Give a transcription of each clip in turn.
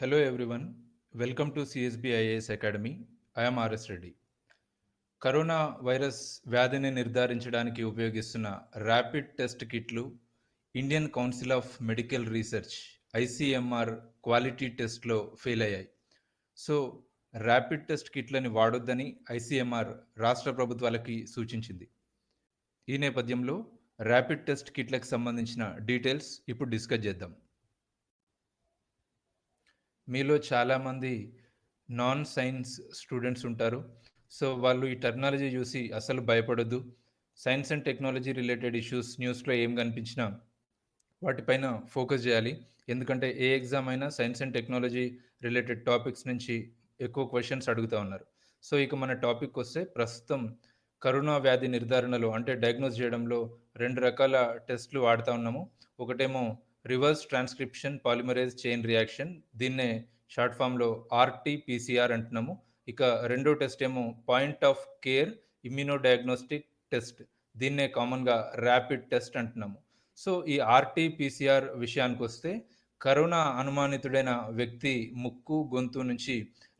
Hello everyone, welcome to CSB IAS Academy. I am RS Reddy. Corona virus వ్యాధిని నిర్ధారించడానికి ఉపయోగిస్తున్న rapid test కిట్లు Indian Council of Medical Research ICMR quality టెస్ట్లో fail అయ్యాయి so rapid test కిట్లని వాడొద్దని ICMR రాష్ట్ర ప్రభుత్వాలకి సూచించింది ఈ నేపథ్యంలో ర్యాపిడ్ టెస్ట్ కిట్లకు సంబంధించిన డీటెయిల్స్ ఇప్పుడు డిస్కస్ చేద్దాం మీలో చాలామంది నాన్ సైన్స్ స్టూడెంట్స్ ఉంటారు. సో వాళ్ళు ఈ టెక్నాలజీ చూసి అసలు భయపడొద్దు. Science and technology related issues న్యూస్లో ఏం కనిపించినా వాటిపైన ఫోకస్ చేయాలి. ఎందుకంటే ఏ ఎగ్జామ్ అయినా science and technology related topics నుంచి ఎక్కువ క్వశ్చన్స్ అడుగుతూ ఉన్నారు. సో ఇక మన టాపిక్ వస్తే ప్రస్తుతం కరోనా వ్యాధి నిర్ధారణలో అంటే డయాగ్నోస్ చేయడంలో రెండు రకాల టెస్ట్లు వాడుతూ ఉన్నాము. ఒకటేమో reverse transcription polymerase chain reaction దీన్నే షార్ట్ ఫామ్లో ఆర్టీపీసీఆర్ అంటున్నాము. ఇక రెండో టెస్ట్ ఏమో point of care immuno diagnostic test. దీన్నే కామన్గా ర్యాపిడ్ టెస్ట్ అంటున్నాము. సో ఈ ఆర్టీపీసీఆర్ విషయానికి వస్తే కరోనా అనుమానితుడైన వ్యక్తి ముక్కు గొంతు నుంచి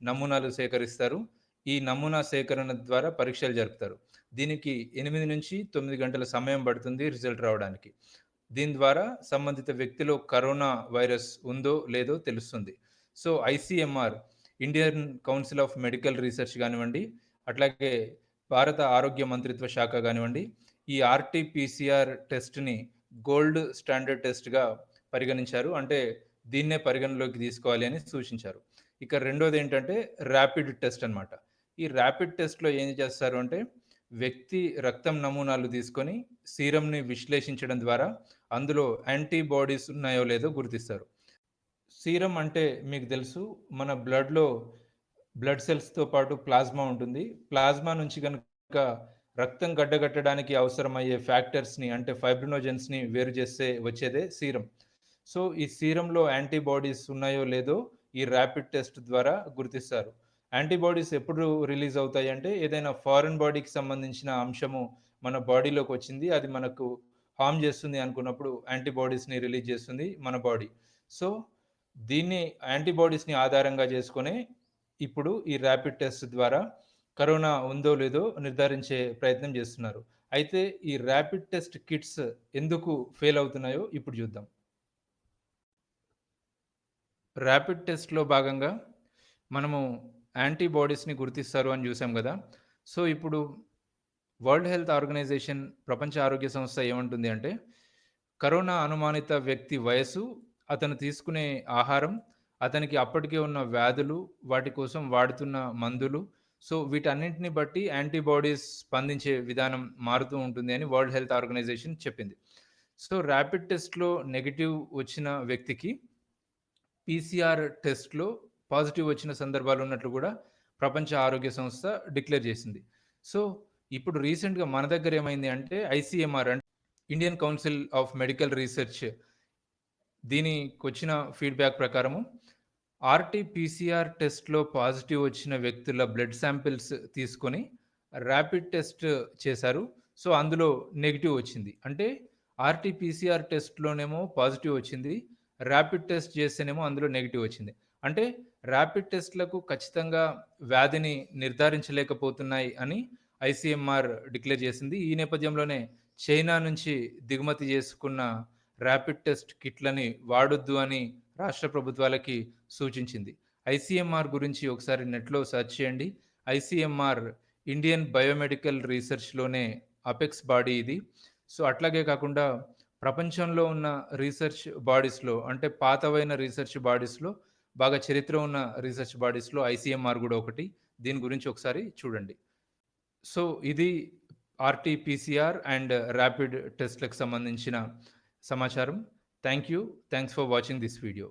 నమూనాలు సేకరిస్తారు. ఈ నమూనా సేకరణ ద్వారా పరీక్షలు జరుపుతారు. దీనికి ఎనిమిది నుంచి తొమ్మిది గంటల సమయం పడుతుంది రిజల్ట్ రావడానికి. దీని ద్వారా సంబంధిత వ్యక్తిలో కరోనా వైరస్ ఉందో లేదో తెలుస్తుంది. So ICMR Indian Council of Medical Research కానివ్వండి అట్లాగే భారత ఆరోగ్య మంత్రిత్వ శాఖ కానివ్వండి ఈ ఆర్టీపీసీఆర్ టెస్ట్ని గోల్డ్ స్టాండర్డ్ టెస్ట్గా పరిగణించారు. అంటే దీన్నే పరిగణలోకి తీసుకోవాలి అని సూచించారు. ఇక రెండోది ఏంటంటే ర్యాపిడ్ టెస్ట్ అనమాట ఈ ర్యాపిడ్ టెస్ట్లో ఏం చేస్తారు అంటే వ్యక్తి రక్తం నమూనాలు తీసుకొని సీరంని విశ్లేషించడం ద్వారా అందులో యాంటీబాడీస్ ఉన్నాయో లేదో గుర్తిస్తారు. సీరం అంటే మీకు తెలుసు మన బ్లడ్లో బ్లడ్ సెల్స్తో పాటు ప్లాజ్మా ఉంటుంది. ప్లాజ్మా నుంచి కనుక రక్తం గడ్డగట్టడానికి అవసరమయ్యే ఫ్యాక్టర్స్ని అంటే ఫైబ్రినోజెన్స్ని వేరు చేస్తే వచ్చేదే సీరం. సో ఈ సీరంలో యాంటీబాడీస్ ఉన్నాయో లేదో ఈ ర్యాపిడ్ టెస్ట్ ద్వారా గుర్తిస్తారు. యాంటీబాడీస్ ఎప్పుడు రిలీజ్ అవుతాయి అంటే ఏదైనా ఫారెన్ బాడీకి సంబంధించిన అంశము మన బాడీలోకి వచ్చింది అది మనకు హార్మ్ చేస్తుంది అనుకున్నప్పుడు యాంటీబాడీస్ని రిలీజ్ చేస్తుంది మన బాడీ. సో దీన్ని యాంటీబాడీస్ని ఆధారంగా చేసుకునే ఇప్పుడు ఈ ర్యాపిడ్ టెస్ట్ ద్వారా కరోనా ఉందో లేదో నిర్ధారించే ప్రయత్నం చేస్తున్నారు. అయితే ఈ ర్యాపిడ్ టెస్ట్ కిట్స్ ఎందుకు ఫెయిల్ అవుతున్నాయో ఇప్పుడు చూద్దాం. ర్యాపిడ్ టెస్ట్లో భాగంగా మనము యాంటీబాడీస్ని గుర్తిస్తారు అని చూసాం కదా. సో ఇప్పుడు వరల్డ్ హెల్త్ ఆర్గనైజేషన్ ప్రపంచ ఆరోగ్య సంస్థ ఏమంటుంది అంటే కరోనా అనుమానిత వ్యక్తి వయసు అతను తీసుకునే ఆహారం అతనికి అప్పటికే ఉన్న వ్యాధులు వాటి కోసం వాడుతున్న మందులు సో వీటన్నింటిని బట్టి యాంటీబాడీస్ స్పందించే విధానం మారుతూ ఉంటుంది అని వరల్డ్ హెల్త్ ఆర్గనైజేషన్ చెప్పింది. సో ర్యాపిడ్ టెస్ట్లో నెగిటివ్ వచ్చిన వ్యక్తికి పీసీఆర్ టెస్ట్లో పాజిటివ్ వచ్చిన సందర్భాలు ఉన్నట్లు కూడా ప్రపంచ ఆరోగ్య సంస్థ డిక్లేర్ చేసింది. సో ఇప్పుడు రీసెంట్గా మన దగ్గర ఏమైంది అంటే ఐసీఎంఆర్ అంటే Indian Council of Medical Research దీనికి వచ్చిన ఫీడ్బ్యాక్ ప్రకారము ఆర్టీపీసీఆర్ టెస్ట్లో పాజిటివ్ వచ్చిన వ్యక్తుల బ్లడ్ శాంపిల్స్ తీసుకొని ర్యాపిడ్ టెస్ట్ చేశారు. సో అందులో నెగిటివ్ వచ్చింది. అంటే ఆర్టీపీసీఆర్ టెస్ట్లోనేమో పాజిటివ్ వచ్చింది. ర్యాపిడ్ టెస్ట్ చేస్తేనేమో అందులో నెగిటివ్ వచ్చింది. అంటే ర్యాపిడ్ టెస్ట్లకు ఖచ్చితంగా వ్యాధిని నిర్ధారించలేకపోతున్నాయి అని ఐసీఎంఆర్ డిక్లేర్ చేసింది. ఈ నేపథ్యంలోనే చైనా నుంచి దిగుమతి చేసుకున్న ర్యాపిడ్ టెస్ట్ కిట్లని వాడొద్దు అని రాష్ట్ర ప్రభుత్వాలకి సూచించింది. ఐసీఎంఆర్ గురించి ఒకసారి నెట్లో సెర్చ్ చేయండి. ఐసీఎంఆర్ ఇండియన్ బయోమెడికల్ రీసెర్చ్లోనే అపెక్స్ బాడీ ఇది. సో అట్లాగే కాకుండా ప్రపంచంలో ఉన్న రీసెర్చ్ బాడీస్లో అంటే పాతవైన రీసెర్చ్ బాడీస్లో బాగా చరిత్ర ఉన్న రీసెర్చ్ బాడీస్లో ఐసీఎంఆర్ కూడా ఒకటి. దీని గురించి ఒకసారి చూడండి. సో ఇది ఆర్టీపీసీఆర్ అండ్ ర్యాపిడ్ టెస్ట్లకు సంబంధించిన సమాచారం. Thank you. Thanks for watching this video.